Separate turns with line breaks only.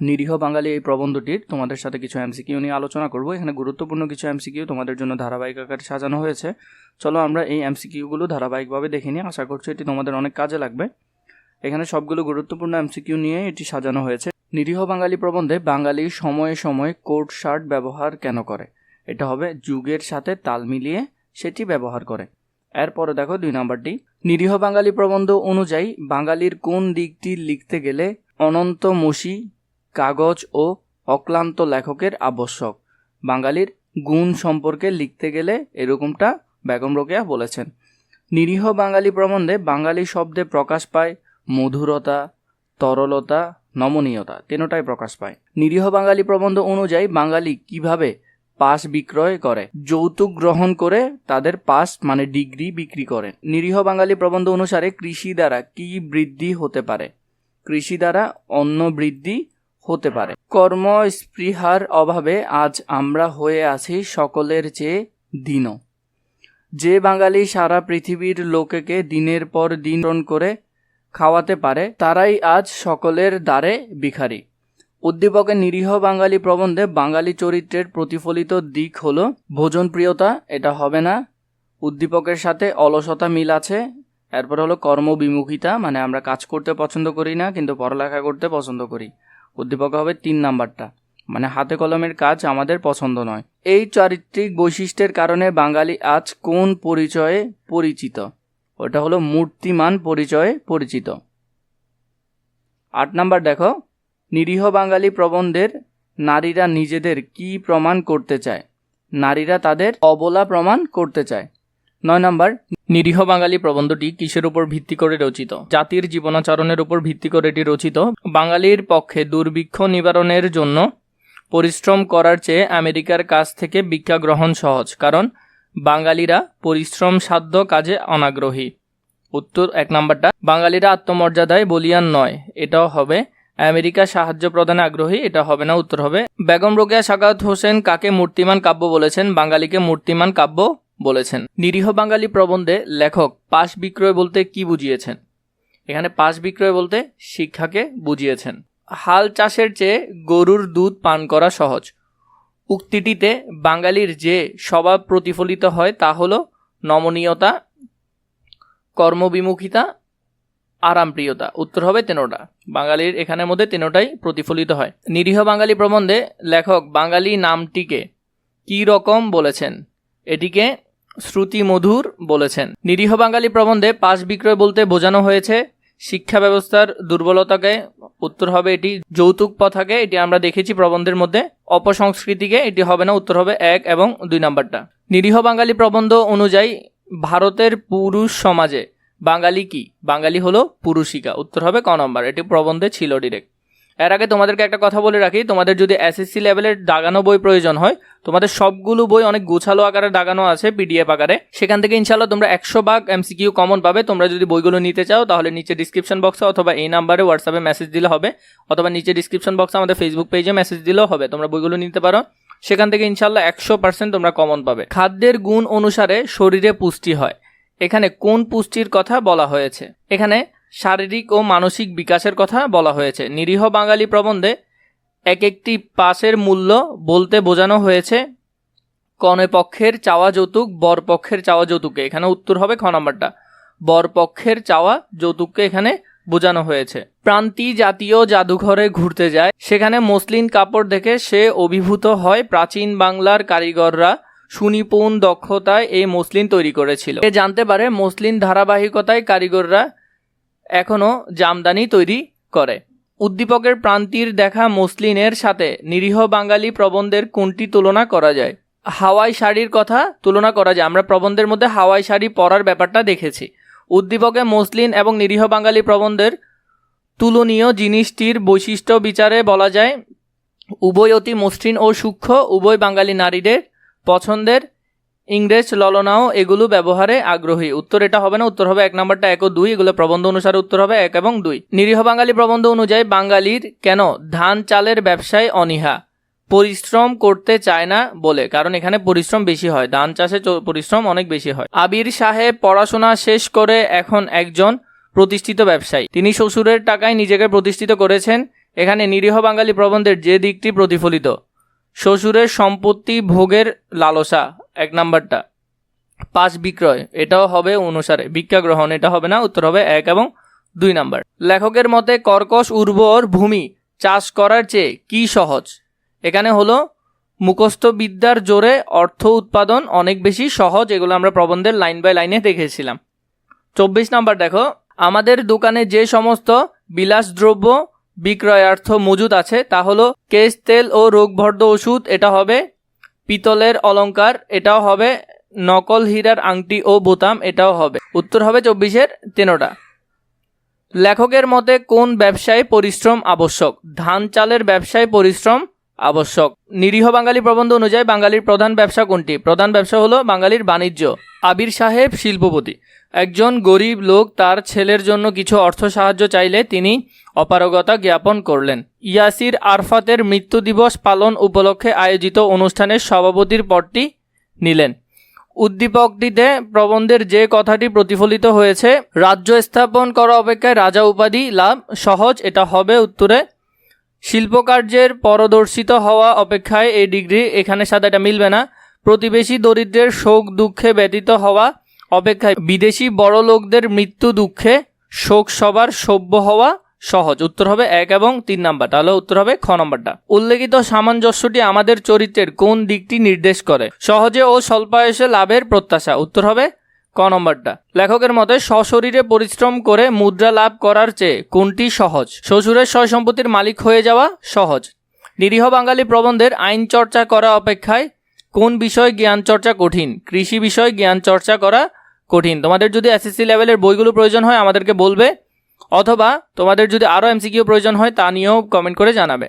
নিরীহ বাঙালি এই প্রবন্ধটির তোমাদের সাথে কিছু এমসিকিউ নিয়ে আলোচনা করব। এখানে গুরুত্বপূর্ণ কিছু এমসিকিউ তোমাদের জন্য ধারাবাহিক আকারে সাজানো হয়েছে। চলো আমরা এই এমসিকিউগুলো ধারাবাহিকভাবে দেখে নিই। আশা করছি এটি তোমাদের অনেক কাজে লাগবে। এখানে সবগুলো গুরুত্বপূর্ণ এমসিকিউ নিয়ে এটি সাজানো হয়েছে। নিরীহ বাঙালি প্রবন্ধে বাঙালি সময়ে সময়ে কোট, শার্ট ব্যবহার কেন করে? এটা হবে যুগের সাথে তাল মিলিয়ে সেটি ব্যবহার করে। এরপরে দেখো দুই নাম্বারটি। নিরীহ বাঙালি প্রবন্ধ অনুযায়ী বাঙালির কোন দিকটি লিখতে গেলে অনন্ত মসি কাগজ ও অক্লান্ত লেখকের আবশ্যক। বাঙালির গুণ সম্পর্কে লিখতে গেলে এরকমটা বেগম রোকেয়া বলেছেন। নিরীহ বাঙালি প্রবন্ধে বাঙালি শব্দে প্রকাশ পায় মধুরতা, তরলতা, নমনীয়তা, তিনোটাই প্রকাশ পায়। নিরীহ বাঙালি প্রবন্ধ অনুযায়ী বাঙালি কীভাবে পাস বিক্রয় করে? যৌতুক গ্রহণ করে তাদের পাস মানে ডিগ্রি বিক্রি করে। নিরীহ বাঙালি প্রবন্ধ অনুসারে কৃষি দ্বারা কি বৃদ্ধি হতে পারে? কৃষি দ্বারা অন্ন বৃদ্ধি হতে পারে। কর্ম স্পৃহার অভাবে আজ আমরা হয়ে আছি সকলের চেয়ে দীন যে বাঙালি সারা পৃথিবীর লোকেকে দিনের পর দিন করে খাওয়াতে পারে, তারাই আজ সকলের দ্বারে ভিখারি। উদ্দীপকের নিরীহ বাঙালি প্রবন্ধে বাঙালি চরিত্রের প্রতিফলিত দিক হলো ভোজনপ্রিয়তা, এটা হবে না। উদ্দীপকের সাথে অলসতা মিল আছে, এরপর হলো কর্মবিমুখিতা মানে আমরা কাজ করতে পছন্দ করি না, কিন্তু পড়ালেখা করতে পছন্দ করি। উদ্দীপক হবে তিন নাম্বারটা। মানে হাতে কলমের কাজ আমাদের পছন্দ নয়। এই চারিত্রিক বৈশিষ্ট্যের কারণে বাঙালি আজ কোন পরিচয়ে পরিচিত? ওটা হলো মূর্তিমান পরিচয়ে পরিচিত। আট নাম্বার দেখো। নিরীহ বাঙালি প্রবন্ধের নারীরা নিজেদের কি প্রমাণ করতে চায়? নারীরা তাদের অবলা প্রমাণ করতে চায়। নয় নাম্বার, নিরীহ বাঙালি প্রবন্ধটি কিসের উপর ভিত্তি করে রচিত? জাতির জীবনাচরণের উপর ভিত্তি করে এটি রচিত। বাঙালির পক্ষে দুর্ভিক্ষ নিবারণের জন্য পরিশ্রম করার চেয়ে আমেরিকার কাছ থেকে ভিক্ষা গ্রহণ সহজ, কারণ বাঙালিরা পরিশ্রম সাধ্য কাজে অনাগ্রহী। উত্তর, এক নাম্বারটা, বাঙালিরা আত্মমর্যাদায় বলিয়ান নয়, এটাও হবে আমেরিকা সাহায্য প্রদানে আগ্রহী, এটা হবে না, উত্তর হবে। বেগম রোকেয়া সাকাত হোসেন কাকে মূর্তিমান কাব্য বলেছেন? বাঙালিকে মূর্তিমান কাব্য বলেছেন। নিরীহ বাঙালি প্রবন্ধে লেখক পাশ বিক্রয় বলতে কি বুঝিয়েছেন? এখানে পাশ বিক্রয় বলতে শিক্ষাকে বুঝিয়েছেন। হাল চাষের চেয়ে গরুর দুধ পান করা সহজ। উক্তিটিতে বাঙালির যে স্বভাব প্রতিফলিত হয় তা হল নমনীয়তা, কর্মবিমুখিতা, আরামপ্রিয়তা। উত্তর হবে তেনোটা। বাঙালির এখানের মধ্যে তেনোটাই প্রতিফলিত হয়। নিরীহ বাঙালি প্রবন্ধে লেখক বাঙালি নামটিকে কি রকম বলেছেন? এটিকে শ্রুতিমধুর বলেছেন। নিরীহ বাঙালি প্রবন্ধে পাশ বিক্রয় বলতে বোঝানো হয়েছে, শিক্ষা ব্যবস্থার দুর্বলতাকে উত্তর হবে এটি যৌতুক প্রথাকে, এটি আমরা দেখেছি প্রবন্ধের মধ্যে, অপসংস্কৃতিকে এটি হবে না, উত্তর হবে এক এবং দুই নাম্বারটা। নিরীহ বাঙালি প্রবন্ধ অনুযায়ী ভারতের পুরুষ সমাজে বাঙালি কি? বাঙালি হলো পুরুষিকা, উত্তর হবে ক নম্বর, এটি প্রবন্ধে ছিল ডিরেক্ট এর আগে তোমাদেরকে একটা কথা বলে রাখি, তোমাদের যদি এসএসসি লেভেলের দাগানো বই প্রয়োজন হয়, তোমাদের সবগুলো বই অনেক গোছালো আকারে দাগানো আছে পিডিএফ আকারে। সেখান থেকে ইনশাল্লাহ তোমরা একশো ভাগ এমসিকিউ কমন পাবে। তোমরা যদি বইগুলো নিতে চাও, তাহলে নিচে ডিসক্রিপশন বক্সে অথবা এই নাম্বারে হোয়াটসঅ্যাপে মেসেজ দিলে হবে। অথবা নিচে ডিসক্রিপশন বক্সে আমাদের ফেসবুক পেজে মেসেজ দিলেও হবে। তোমরা বইগুলো নিতে পারো। সেখান থেকে ইনশাল্লাহ একশো পার্সেন্ট তোমরা কমন পাবে। খাদ্যের গুণ অনুসারে শরীরে পুষ্টি হয়। এখানে কোন পুষ্টির কথা বলা হয়েছে? এখানে শারীরিক ও মানসিক বিকাশের কথা বলা হয়েছে। নিরীহ বাঙালি প্রবন্ধে এক একটি পাশের মূল্য বলতে বোঝানো হয়েছে, কনে পক্ষের চাওয়া যৌতুক, বর পক্ষের চাওয়া যৌতুকে। এখানে উত্তর হবে খ নম্বরটা। বর পক্ষের চাওয়া যৌতুককে এখানে বোঝানো হয়েছে। প্রান্তি জাতীয় জাদুঘরে ঘুরতে যায়। সেখানে মসলিন কাপড় দেখে সে অভিভূত হয়। প্রাচীন বাংলার কারিগররা সুনিপুণ দক্ষতায় এই মসলিন তৈরি করেছিল। এ জানতে পারে, মসলিন ধারাবাহিকতায় কারিগররা এখনও জামদানি তৈরি করে। উদ্দীপকের প্রান্তির দেখা মসলিনের সাথে নিরীহ বাঙালি প্রবন্ধের কোনটি তুলনা করা যায়? হাওয়াই শাড়ির কথা তুলনা করা যায়। আমরা প্রবন্ধের মধ্যে হাওয়াই শাড়ি পরার ব্যাপারটা দেখেছি। উদ্দীপকে মসলিন এবং নিরীহ বাঙালি প্রবন্ধের তুলনীয় জিনিসটির বৈশিষ্ট্য বিচারে বলা যায়, উভয় অতি মসৃণ ও সূক্ষ্ম, উভয় বাঙালি নারীদের পছন্দের ইংরেজ ললনাও এগুলো ব্যবহারে আগ্রহী। উত্তর এটা হবে না, উত্তর হবে এক নাম্বারটা এক ও দুই, এগুলো প্রবন্ধ অনুসারে উত্তর হবে এক এবং দুই। নিরীহ বাঙালি প্রবন্ধ অনুযায়ী বাঙালির কেন ধান চালের ব্যবসায় অনীহা? পরিশ্রম করতে চায় না বলে, কারণ এখানে পরিশ্রম বেশি হয়, ধান চাষে পরিশ্রম অনেক বেশি হয়। আবির সাহেব পড়াশোনা শেষ করে এখন একজন প্রতিষ্ঠিত ব্যবসায়ী। তিনি শ্বশুরের টাকায় নিজেকে প্রতিষ্ঠিত করেছেন। এখানে নিরীহ বাঙালি প্রবন্ধের যে দিকটি প্রতিফলিত। শ্বশুরের সম্পত্তি ভোগের লালসা, এক নাম্বারটা। পাঁচ বিক্রয়, এটাও হবে অনুসারে। ভিক্ষা গ্রহণ, এটা হবে না, উত্তর হবে এক এবং দুই নাম্বার। লেখকের মতে, কর্কশ, উর্বর ভূমি চাষ করার চেয়ে কি সহজ? এখানে হলো মুখস্থ বিদ্যার জোরে অর্থ উৎপাদন অনেক বেশি সহজ, এগুলো আমরা প্রবন্ধের লাইন বাই লাইনে দেখেছিলাম। চব্বিশ নাম্বার দেখো, আমাদের দোকানে যে সমস্ত বিলাসদ্রব্য বিক্রয়ার্থ মজুদ আছে, তা হলো কেশ তেল ও রোগভর্দ ওষুধ, এটা হবে পিতলের অলঙ্কার, এটাও হবে নকল হীরার আংটি ও বোতাম, এটাও হবে। উত্তর হবে চব্বিশের তেনোটা লেখকের মতে কোন ব্যবসায় পরিশ্রম আবশ্যক? ধান চালের ব্যবসায় পরিশ্রম আবশ্যক। নিরীহ বাঙালি প্রবন্ধ অনুযায়ী বাঙালির প্রধান ব্যবসা কোনটি? প্রধান ব্যবসা হলো বাঙালির বাণিজ্য। আবির সাহেব শিল্পপতি। একজন গরিব লোক, তার ছেলের জন্য কিছু অর্থ সাহায্য চাইলে তিনি অপারগতা জ্ঞাপন করলেন। ইয়াসির আরফাতের মৃত্যু দিবস পালন উপলক্ষে আয়োজিত অনুষ্ঠানের সভাপতির পদটি নিলেন। উদ্দীপকটিতে প্রবন্ধের যে কথাটি প্রতিফলিত হয়েছে, রাজ্য স্থাপন করা অপেক্ষায় রাজা উপাধি লাভ সহজ, এটা হবে উত্তরে শিল্পকার্যের পরদর্শিত হওয়া অপেক্ষায় এই ডিগ্রি এখানে সাথে এটা মিলবে না। প্রতিবেশী দরিদ্রের শোক দুঃখে ব্যতীত হওয়া অপেক্ষায় বিদেশি বড় লোকদের মৃত্যু দুঃখে শোক সবার সভ্য হওয়া সহজ। উত্তর হবে এক এবং তিন নাম্বার। তাহলে উত্তর হবে খ নম্বরটা। উল্লেখিত সামঞ্জস্যটি আমাদের চরিত্রের কোন দিকটি নির্দেশ করে? সহজে ও স্বল্পায়সে লাভের প্রত্যাশা। উত্তর হবে ক নম্বরটা। লেখকের মতে, সশরীরে পরিশ্রম করে মুদ্রা লাভ করার চেয়ে কোনটি সহজ? শ্বশুরের সয় সম্পত্তির মালিক হয়ে যাওয়া সহজ। নিরীহ বাঙালি প্রবন্ধের আইন চর্চা করা অপেক্ষায় কোন বিষয় জ্ঞান চর্চা কঠিন? কৃষি বিষয় জ্ঞান চর্চা করা কঠিন। তোমাদের যদি এসএসসি লেভেলের বইগুলো প্রয়োজন হয় আমাদেরকে বলবে, অথবা তোমাদের যদি আরও এমসিকিউ প্রয়োজন হয় তা নিয়েও কমেন্ট করে জানাবে।